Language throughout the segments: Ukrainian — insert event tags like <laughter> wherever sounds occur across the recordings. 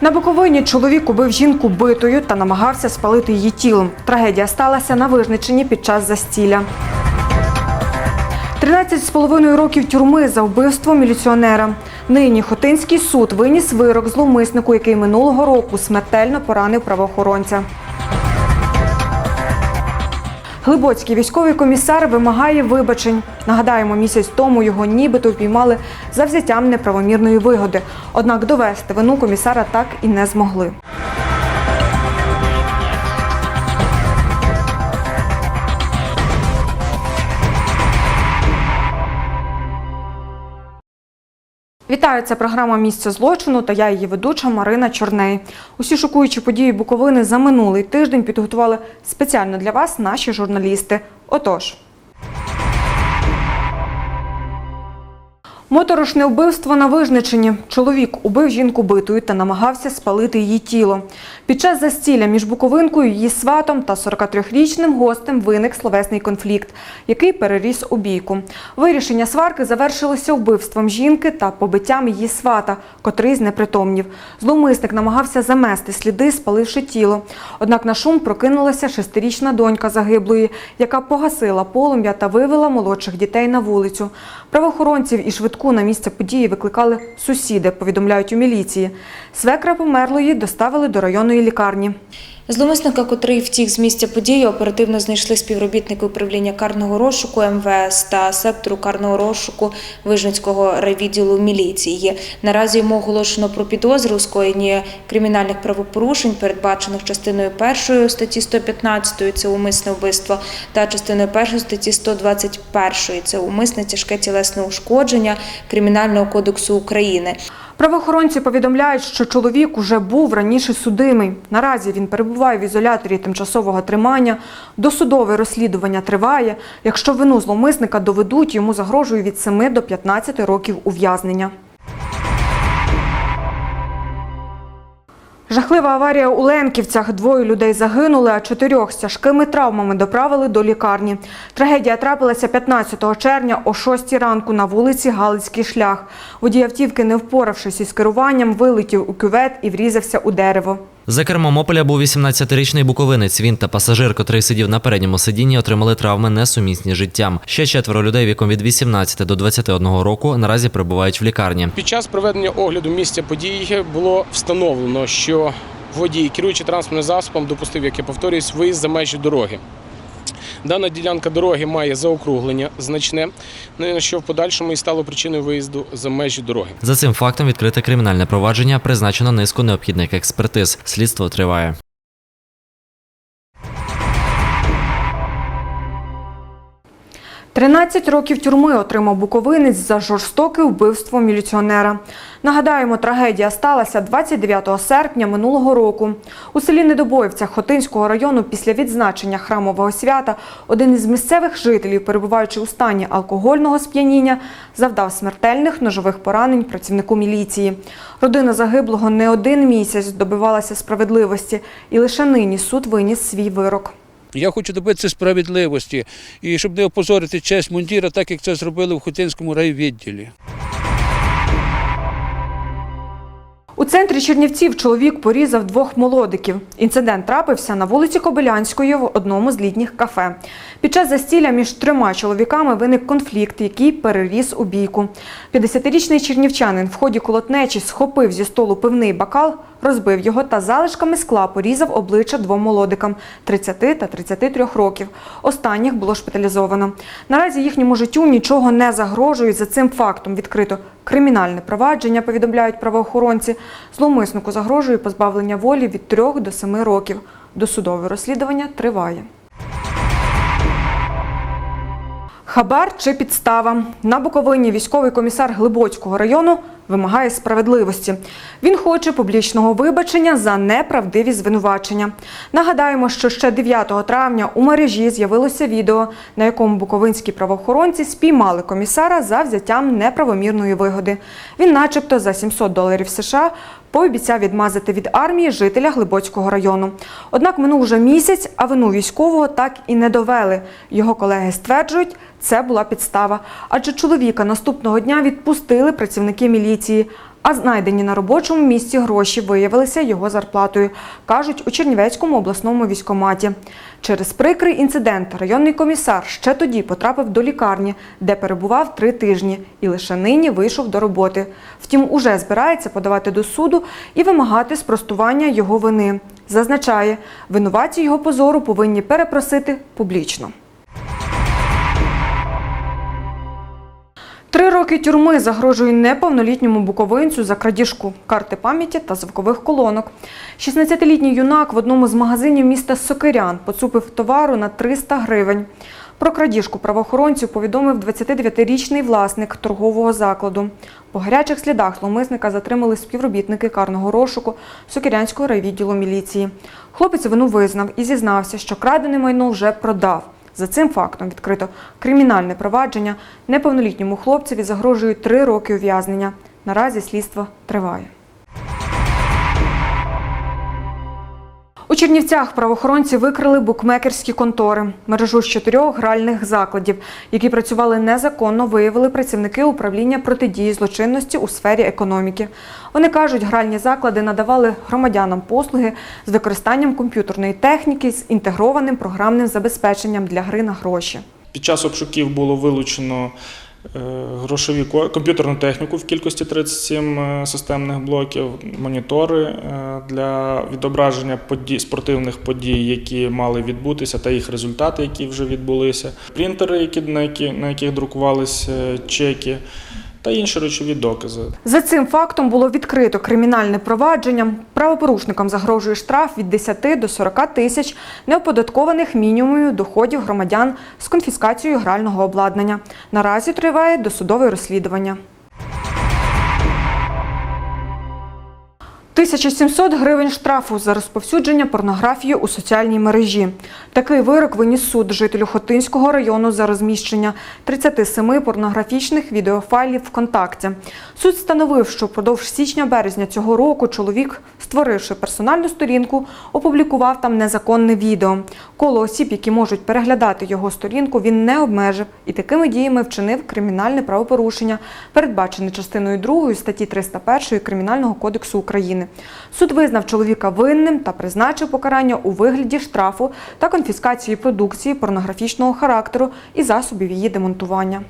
На Буковині чоловік убив жінку битою та намагався спалити її тілом. Трагедія сталася на Вижничині під час застілля. 13,5 років тюрми за вбивство міліціонера. Нині Хотинський суд виніс вирок зловмиснику, який минулого року смертельно поранив правоохоронця. Глибоцький військовий комісар вимагає вибачень. Нагадаємо, місяць тому його нібито впіймали за взяттям неправомірної вигоди. Однак довести вину комісара так і не змогли. Вітаю, це програма Місце злочину та я її ведуча Марина Чорней. Усі шокуючі події Буковини за минулий тиждень підготували спеціально для вас наші журналісти. Отож. Моторошне вбивство на Вижничині. Чоловік убив жінку битою та намагався спалити її тіло. Під час застілля між Буковинкою, її сватом та 43-річним гостем виник словесний конфлікт, який переріс у бійку. Вирішення сварки завершилося вбивством жінки та побиттям її свата, котрий знепритомнів. Зловмисник намагався замести сліди, спаливши тіло. Однак на шум прокинулася шестирічна донька загиблої, яка погасила полум'я та вивела молодших дітей на вулицю. Правоохоронців і швидку на місце події викликали сусіди, повідомляють у міліції. Свекра померлої доставили до районної лікарні. Зловмисника, котрий втік з місця події, оперативно знайшли співробітники управління карного розшуку МВС та сектору карного розшуку Вижницького райвідділу міліції. Наразі йому оголошено про підозру у скоєнні кримінальних правопорушень, передбачених частиною 1 статті 115 – це умисне вбивство, та частиною 1 статті 121 – це умисне тяжке тілесне ушкодження Кримінального кодексу України. Правоохоронці повідомляють, що чоловік уже був раніше судимий. Наразі він перебуває в ізоляторі тимчасового тримання. Досудове розслідування триває. Якщо вину зловмисника доведуть, йому загрожує від 7 до 15 років ув'язнення. Жахлива аварія у Ленківцях. Двоє людей загинули, а чотирьох з тяжкими травмами доправили до лікарні. Трагедія трапилася 15 червня о 6 ранку на вулиці Галицький шлях. Водій автівки, не впоравшись із керуванням, вилетів у кювет і врізався у дерево. За кермом Опеля був 18-річний буковинець. Він та пасажир, котрий сидів на передньому сидінні, отримали травми несумісні з життям. Ще четверо людей віком від 18 до 21 року наразі перебувають в лікарні. Під час проведення огляду місця події було встановлено, що водій, керуючи транспортним засобом, допустив, як я повторююсь, виїзд за межі дороги. Дана ділянка дороги має заокруглення значне, ну, що в подальшому і стало причиною виїзду за межі дороги. За цим фактом відкрите кримінальне провадження, призначено низку необхідних експертиз. Слідство триває. Тринадцять років тюрми отримав буковинець за жорстоке вбивство міліціонера. Нагадаємо, трагедія сталася 29 серпня минулого року. У селі Недобоївцях Хотинського району після відзначення храмового свята один із місцевих жителів, перебуваючи у стані алкогольного сп'яніння, завдав смертельних ножових поранень працівнику міліції. Родина загиблого не один місяць добивалася справедливості, і лише нині суд виніс свій вирок. Я хочу добитися справедливості і щоб не опозорити честь мундіра, так як це зробили в Хотинському райвідділі. У центрі Чернівців чоловік порізав двох молодиків. Інцидент трапився на вулиці Кобилянської в одному з літніх кафе. Під час застілля між трьома чоловіками виник конфлікт, який переріс у бійку. 50-річний чернівчанин в ході колотнечі схопив зі столу пивний бокал, розбив його та залишками скла порізав обличчя двом молодикам 30 та 33 років. Останніх було шпиталізовано. Наразі їхньому життю нічого не загрожує. За цим фактом відкрито кримінальне провадження, повідомляють правоохоронці. Зловмиснику загрожує позбавлення волі від 3 до 7 років. Досудове розслідування триває. Хабар чи підстава на Буковині військовий комісар Глибоцького району вимагає справедливості. Він хоче публічного вибачення за неправдиві звинувачення. Нагадаємо, що ще 9 травня у мережі з'явилося відео, на якому буковинські правоохоронці спіймали комісара за взяттям неправомірної вигоди. Він, начебто, за 700 доларів США пообіцяв відмазати від армії жителя Глибоцького району. Однак минув вже місяць, а вину військового так і не довели. Його колеги стверджують, це була підстава, адже чоловіка наступного дня відпустили працівники міліції. А знайдені на робочому місці гроші виявилися його зарплатою, кажуть у Чернівецькому обласному військкоматі. Через прикрий інцидент районний комісар ще тоді потрапив до лікарні, де перебував три тижні, і лише нині вийшов до роботи. Втім, уже збирається подавати до суду і вимагати спростування його вини. Зазначає, винуватці його позору повинні перепросити публічно. Три роки тюрми загрожує неповнолітньому буковинцю за крадіжку карти пам'яті та звукових колонок. 16-літній юнак в одному з магазинів міста Сокирян поцупив товару на 300 гривень. Про крадіжку правоохоронцю повідомив 29-річний власник торгового закладу. По гарячих слідах зловмисника затримали співробітники карного розшуку Сокирянського райвідділу міліції. Хлопець вину визнав і зізнався, що крадене майно вже продав. За цим фактом відкрито кримінальне провадження. Неповнолітньому хлопцеві загрожує три роки ув'язнення. Наразі слідство триває. У Чернівцях правоохоронці викрили букмекерські контори. Мережу з чотирьох гральних закладів, які працювали незаконно, виявили працівники управління протидії злочинності у сфері економіки. Вони кажуть, гральні заклади надавали громадянам послуги з використанням комп'ютерної техніки з інтегрованим програмним забезпеченням для гри на гроші. Під час обшуків було вилучено грошові ко- комп'ютерну техніку в кількості 37 е, системних блоків, монітори е, для відображення подій, спортивних подій, які мали відбутися, та їх результати, які вже відбулися, принтери, які, на яких друкувалися чеки, та інші речові докази. За цим фактом було відкрито кримінальне провадження. Правопорушникам загрожує штраф від 10 до 40 тисяч неоподаткованих мінімумів доходів громадян з конфіскацією грального обладнання. Наразі триває досудове розслідування. 1700 гривень штрафу за розповсюдження порнографії у соціальній мережі. Такий вирок виніс суд жителю Хотинського району за розміщення 37 порнографічних відеофайлів ВКонтакті. Суд встановив, що впродовж січня-березня цього року чоловік, створивши персональну сторінку, опублікував там незаконне відео. Коло осіб, які можуть переглядати його сторінку, він не обмежив і такими діями вчинив кримінальне правопорушення, передбачене частиною 2 статті 301 Кримінального кодексу України. Суд визнав чоловіка винним та призначив покарання у вигляді штрафу та конфіскації продукції порнографічного характеру і засобів її демонтування.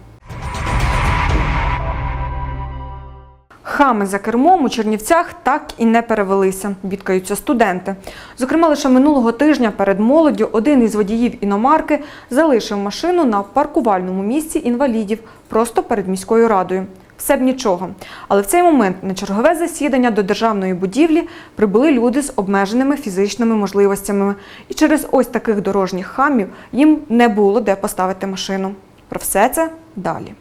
Хами за кермом у Чернівцях так і не перевелися, бідкаються студенти. Зокрема, лише минулого тижня перед молоддю один із водіїв іномарки залишив машину на паркувальному місці інвалідів просто перед міською радою. Все б нічого. Але в цей момент на чергове засідання до державної будівлі прибули люди з обмеженими фізичними можливостями. І через ось таких дорожніх хамів їм не було де поставити машину. Про все це далі.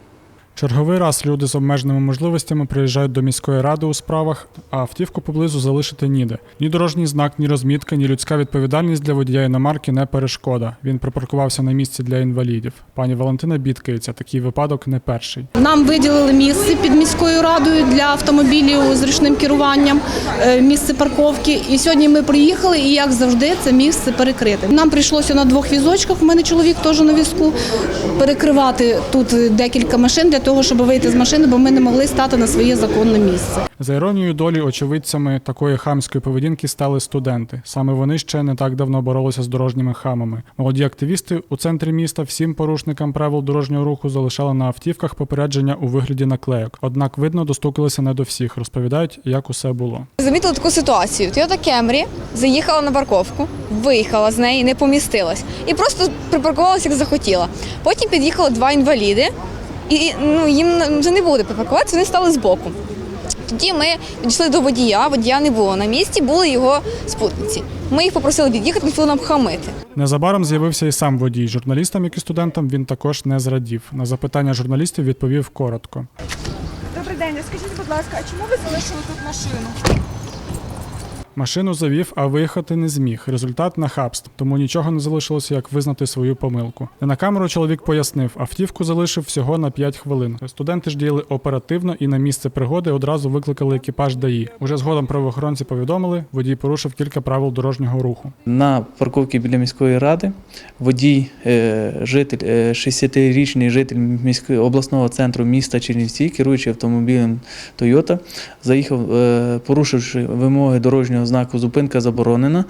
Черговий раз люди з обмеженими можливостями приїжджають до міської ради у справах, а автівку поблизу залишити ніде. Ні дорожній знак, ні розмітка, ні людська відповідальність для водія іномарки не перешкода. Він припаркувався на місці для інвалідів. Пані Валентина бідкається, такий випадок не перший. Нам виділили місце під міською радою для автомобілів з ручним керуванням, е, місце парковки. І сьогодні ми приїхали, і як завжди, це місце перекрите. Нам прийшлося на двох візочках. У мене чоловік теж на візку перекривати тут декілька машин для того, щоб вийти з машини, бо ми не могли стати на своє законне місце. За іронією долі, очевидцями такої хамської поведінки стали студенти. Саме вони ще не так давно боролися з дорожніми хамами. Молоді активісти у центрі міста всім порушникам правил дорожнього руху залишали на автівках попередження у вигляді наклейок. Однак, видно, достукалися не до всіх. Розповідають, як усе було. Замітила таку ситуацію. Toyota Camry заїхала на парковку, виїхала з неї, не помістилась і просто припаркувалася, як захотіла. Потім під'їхало два інваліди, і ну, їм вже не було де припаркуватися, вони стали збоку. Тоді ми підійшли до водія, водія не було на місці, були його спутниці. Ми їх попросили від'їхати, не нам хамити. Незабаром з'явився і сам водій. Журналістам, як і студентам, він також не зрадів. На запитання журналістів відповів коротко. Добрий день, скажіть, будь ласка, а чому ви залишили тут машину? Машину завів, а виїхати не зміг. Результат нахабств, тому нічого не залишилося, як визнати свою помилку. Не на камеру чоловік пояснив, автівку залишив всього на 5 хвилин. Студенти ж діяли оперативно і на місце пригоди одразу викликали екіпаж ДАІ. Уже згодом правоохоронці повідомили, водій порушив кілька правил дорожнього руху. На парковці біля міської ради водій, е, житель, е, 60-річний житель міського обласного центру міста Чернівці, керуючи автомобілем Toyota, заїхав, е, порушивши вимоги дорожнього знаку зупинка заборонена,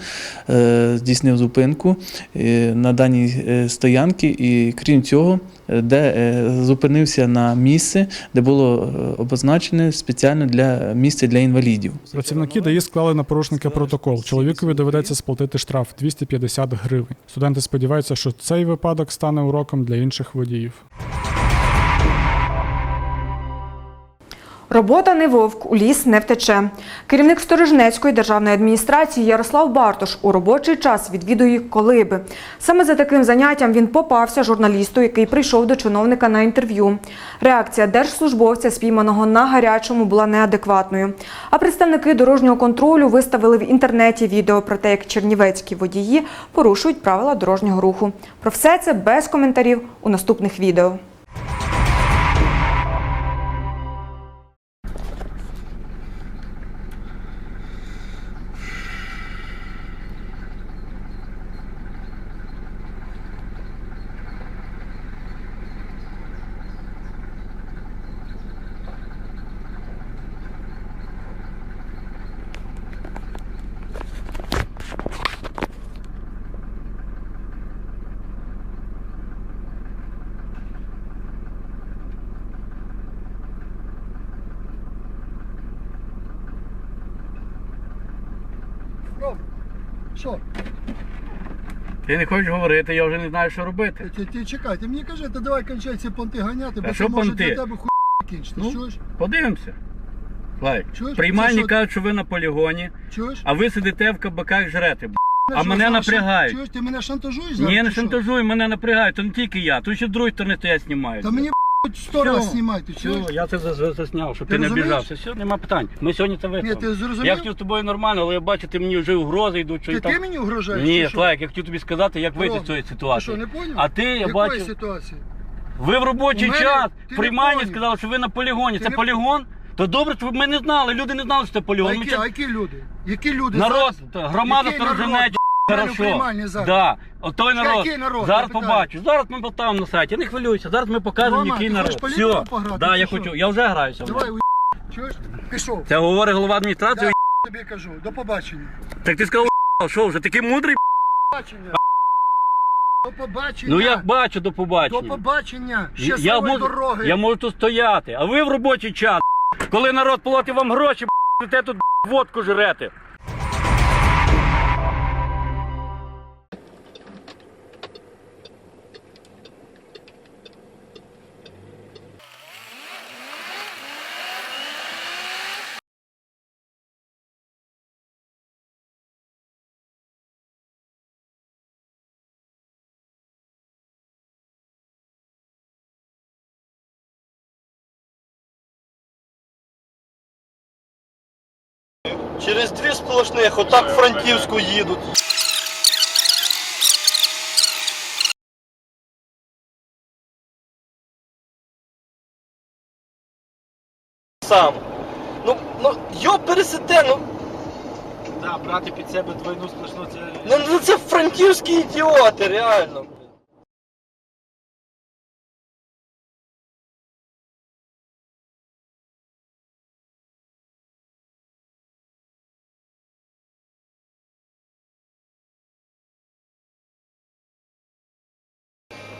е, здійснив зупинку е, на даній е, стоянці і крім цього, де зупинився на місце, де було обозначене спеціально для місця для інвалідів. Працівники ДАІ склали на порушника протокол. Чоловікові доведеться сплатити штраф 250 гривень. Студенти сподіваються, що цей випадок стане уроком для інших водіїв. Робота не вовк, у ліс не втече. Керівник Сторожнецької державної адміністрації Ярослав Бартош у робочий час відвідує колиби. Саме за таким заняттям він попався журналісту, який прийшов до чиновника на інтерв'ю. Реакція держслужбовця, спійманого на гарячому, була неадекватною. А представники дорожнього контролю виставили в інтернеті відео про те, як чернівецькі водії порушують правила дорожнього руху. Про все це без коментарів у наступних відео. Що? Ти не хочеш говорити, я вже не знаю, що робити. Ти, ти чекай, ти мені кажи, та давай кончай ці понти ганяти, бо А це може понти? для тебе хуй кінчити. Ну, Чуєш? Подивимося. Лайк. Чуєш? Приймальні що? кажуть, що ви на полігоні, Чуєш? а ви сидите в кабаках жрете. б***. А Що, мене напрягають. Чуєш, ти мене шантажуєш? зараз, Ні, не чи що? шантажуй, мене напрягають, то не тільки я, тут ще з другої сторони стоять знімають. Та мені сто раз знімати, чуєш? Я це за- за- засняв, щоб Ти ти, не розумієш? обіжався. Все, нема питань. Ми сьогодні це Ні, виправимо. зрозумів? Я хотів з тобою нормально, але я бачу, ти мені вже угрози йдуть, що Ти, там. ти мені угрожаєш? Ні, чи що? Слайк, я хотів тобі сказати, як вийти з цієї Ти ситуації. що, не поняв? А ти, я Якої бачу, ситуації? ви в робочий У мене- час ти не приймальні поняв. сказали, що ви на полігоні. Ти Це не- полігон? То добре, щоб ми не знали, люди не знали, що це А полігон. Ми які, це- а які люди? Які люди Народ, зараз? та, громада Який народ, хорошо. Да, от той народ. який народ? Зараз Я побачу. Зараз ми поставимо на сайті. Не хвилюйся. Зараз ми покажемо, Рома, який ти народ. хочеш політику Все. пограти, Да, чи я що? хочу. Я вже граюся. Давай, чуєш? Пішов. Це говорить голова адміністрації. Я тобі кажу, до побачення. Так ти сказав, що вже такий мудрий. Побачення. До побачення. Ну я бачу до До побачення. побачення. Я Щасливої можу, дороги. я можу тут стояти, а ви в робочий час, коли народ платить вам гроші, те тут водку жрете. Через дві сплошних, отак в Франківську їдуть. Сам. Ну, ну, йо пересете, ну. Так, брати під себе двойну сплошну це. Ну, ну це франківські ідіоти, реально.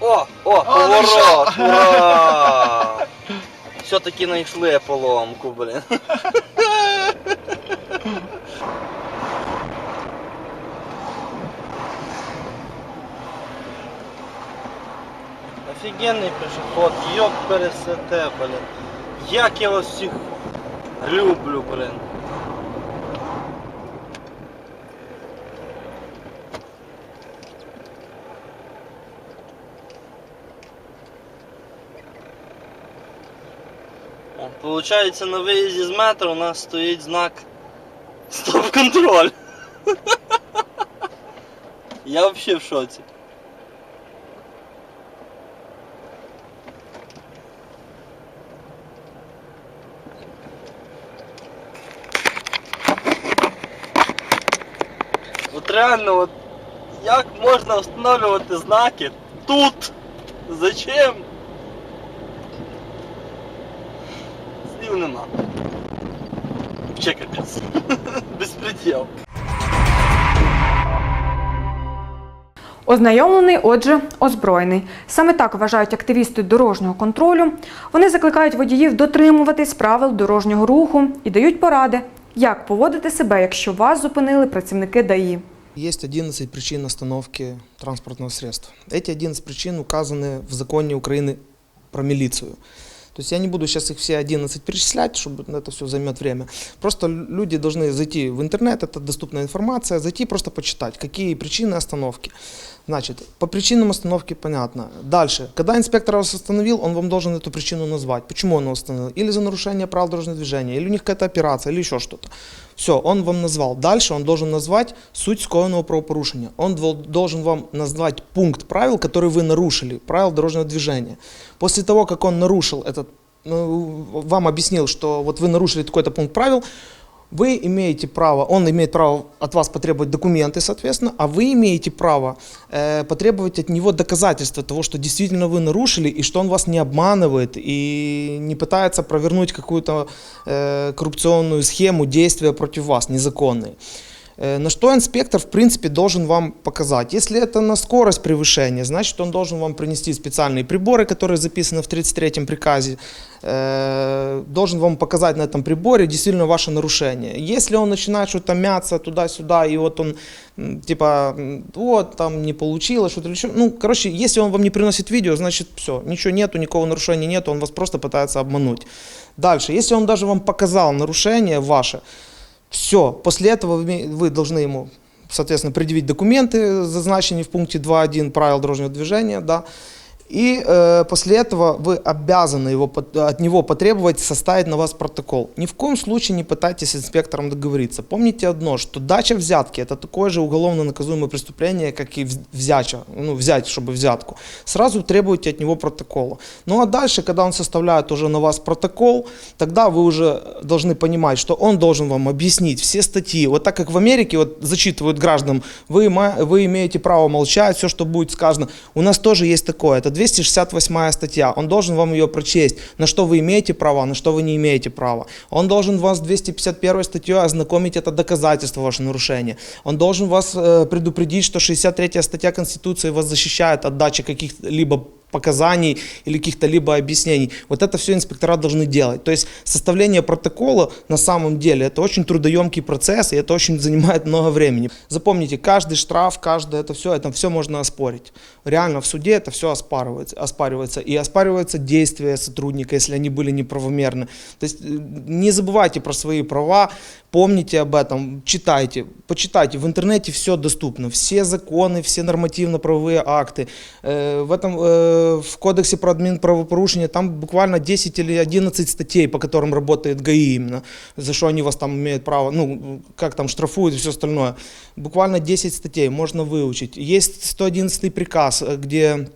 О, о, поворот! Ура! Все-таки знайшли поломку, блин. Офігенний пешеход, йоп пересете, блин. Як я вас всіх люблю, блин. Получається, на виїзді з метро у нас стоїть знак Стоп-контроль. <laughs> Я вообще в шоці. От реально, от як можна встановлювати знаки тут? Зачем? Слів нема. Вообще капець. <laughs> Безпреділ. Ознайомлений, отже, озброєний. Саме так вважають активісти дорожнього контролю. Вони закликають водіїв дотримуватись правил дорожнього руху і дають поради, як поводити себе, якщо вас зупинили працівники ДАІ. Есть 11 причин остановки транспортного средства. Эти 11 причин указаны в законе Украины про милицию. То есть я не буду сейчас их все 11 перечислять, чтобы это все займет время. Просто люди должны зайти в интернет, это доступная информация, зайти и просто почитать, какие причины остановки. Значит, по причинам остановки понятно. Дальше, когда инспектор вас остановил, он вам должен эту причину назвать. Почему он вас остановил? Или за нарушение правил дорожного движения, или у них какая-то операция, или еще что-то. Все, он вам назвал. Дальше он должен назвать суть скоенного правопорушения. Он дол- должен вам назвать пункт правил, который вы нарушили, правил дорожного движения. После того, как он нарушил этот, ну, вам объяснил, что вот вы нарушили такой-то пункт правил, вы имеете право, он имеет право от вас потребовать документы, соответственно, а вы имеете право э, потребовать от него доказательства того, что действительно вы нарушили и что он вас не обманывает и не пытается провернуть какую-то э, коррупционную схему действия против вас, незаконные. Э, На что инспектор, в принципе, должен вам показать? Если это на скорость превышения, значит, он должен вам принести специальные приборы, которые записаны в 33-м приказе, э, должен вам показать на этом приборе действительно ваше нарушение. Если он начинает что-то мяться туда-сюда, и вот он, типа, вот, там не получилось, что-то еще, ну, короче, если он вам не приносит видео, значит, все, ничего нету, никакого нарушения нету, он вас просто пытается обмануть. Дальше, если он даже вам показал нарушение ваше, все, после этого вы, име- вы должны ему, соответственно, предъявить документы, зазначенные в пункте 2.1 правил дорожного движения, да, и э, после этого вы обязаны его, от него потребовать составить на вас протокол. Ни в коем случае не пытайтесь с инспектором договориться. Помните одно, что дача взятки – это такое же уголовно наказуемое преступление, как и вз- взяча, ну, взять, чтобы взятку. Сразу требуйте от него протокола. Ну а дальше, когда он составляет уже на вас протокол, тогда вы уже должны понимать, что он должен вам объяснить все статьи. Вот так как в Америке вот зачитывают гражданам, вы, вы имеете право молчать, все, что будет сказано. У нас тоже есть такое. Это 268 статья. Он должен вам ее прочесть, на что вы имеете право, на что вы не имеете права. Он должен вас 251 статьей ознакомить, это доказательство вашего нарушения. Он должен вас э, предупредить, что 63 статья Конституции вас защищает от дачи каких-либо показаний или каких-то либо объяснений. Вот это все инспектора должны делать. То есть составление протокола на самом деле это очень трудоемкий процесс, и это очень занимает много времени. Запомните, каждый штраф, каждое это все, это все можно оспорить. Реально в суде это все оспаривается, оспаривается. И оспаривается действия сотрудника, если они были неправомерны. То есть э, не забывайте про свои права, помните об этом, читайте, почитайте. В интернете все доступно, все законы, все нормативно-правовые акты. Э, В этом э, в кодексе про админправопорушения там буквально 10 или 11 статей, по которым работает ГАИ именно, за что они вас там имеют право, ну, как там штрафуют и все остальное. Буквально 10 статей можно выучить. Есть 111 приказ, э, где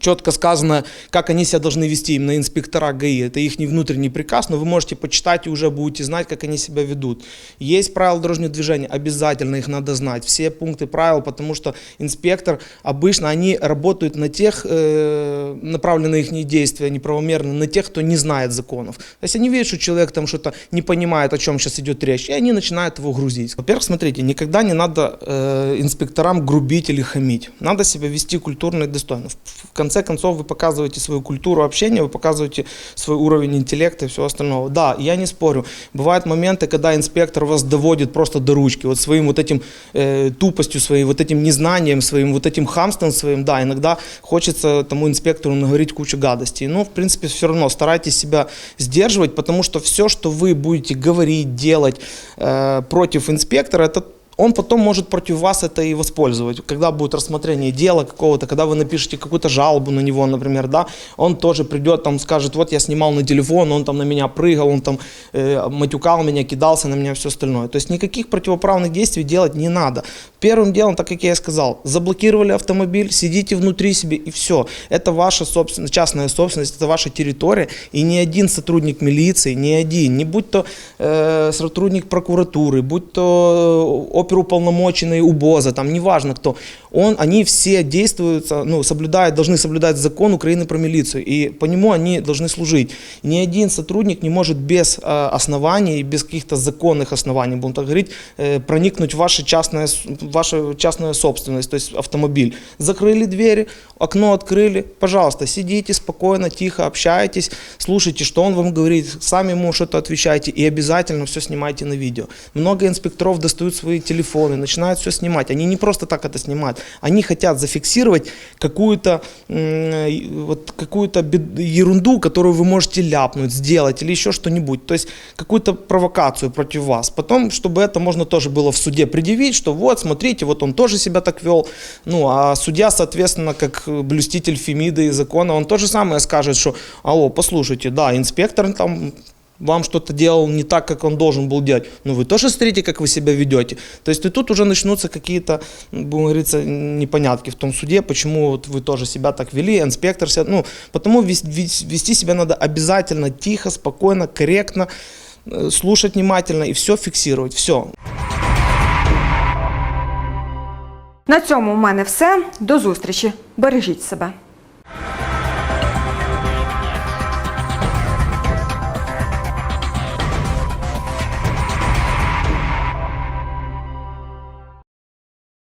четко сказано, как они себя должны вести, именно инспектора ГАИ. Это их внутренний приказ, но вы можете почитать и уже будете знать, как они себя ведут. Есть правила дорожного движения, обязательно их надо знать. Все пункты правил, потому что инспектор обычно они работают на тех, э, направлены их действия неправомерно, на тех, кто не знает законов. То есть они видят, что человек там что-то не понимает, о чем сейчас идет речь, и они начинают его грузить. Во-первых, смотрите, никогда не надо э, инспекторам грубить или хамить. Надо себя вести культурно и достойно. В конце концов, вы показываете свою культуру общения, вы показываете свой уровень интеллекта и всего остального. Да, я не спорю. Бывают моменты, когда инспектор вас доводит просто до ручки, вот своим вот этим э, тупостью, своим вот этим незнанием, своим вот этим хамством своим, да, иногда хочется тому инспектору наговорить кучу гадостей. Но, в принципе, все равно старайтесь себя сдерживать, потому что все, что вы будете говорить, делать э, против инспектора, это он потом может против вас это и воспользовать. Когда будет рассмотрение дела какого-то, когда вы напишете какую-то жалобу на него, например, да, он тоже придет, там скажет, вот я снимал на телефон, он там на меня прыгал, он там э, матюкал меня, кидался на меня, все остальное. То есть никаких противоправных действий делать не надо. Первым делом, так как я и сказал, заблокировали автомобиль, сидите внутри себе и все. Это ваша собствен- частная собственность, это ваша территория, и ни один сотрудник милиции, ни один, не будь то э, сотрудник прокуратуры, будь то оперуполномоченный УБОЗа, там неважно кто, он, они все действуют, ну, соблюдают, должны соблюдать закон Украины про милицию, и по нему они должны служить. Ни один сотрудник не может без э, оснований, без каких-то законных оснований, будем так говорить, э, проникнуть в ваше частное, вашу частную собственность, то есть автомобиль. Закрыли двери, окно открыли, пожалуйста, сидите спокойно, тихо общайтесь, слушайте, что он вам говорит, сами ему что-то отвечайте и обязательно все снимайте на видео. Много инспекторов достают свои телефоны, начинают все снимать. Они не просто так это снимают, они хотят зафиксировать какую-то вот какую-то ерунду, которую вы можете ляпнуть, сделать или еще что-нибудь. То есть какую-то провокацию против вас. Потом, чтобы это можно тоже было в суде предъявить, что вот, смотрите, вот он тоже себя так вел. Ну, а судья, соответственно, как блюститель Фемиды и закона, он то же самое скажет, что, алло, послушайте, да, инспектор там вам что-то делал не так, как он должен был делать. Но вы тоже смотрите, как вы себя ведете. То есть и тут уже начнутся какие-то, будем говориться, непонятки в том суде, почему вот вы тоже себя так вели, инспектор себя, ну, потому вес- вес- вести себя надо обязательно тихо, спокойно, корректно, э, слушать внимательно и все фиксировать, все. На цьому у мене все. До зустрічі. Бережіть себе.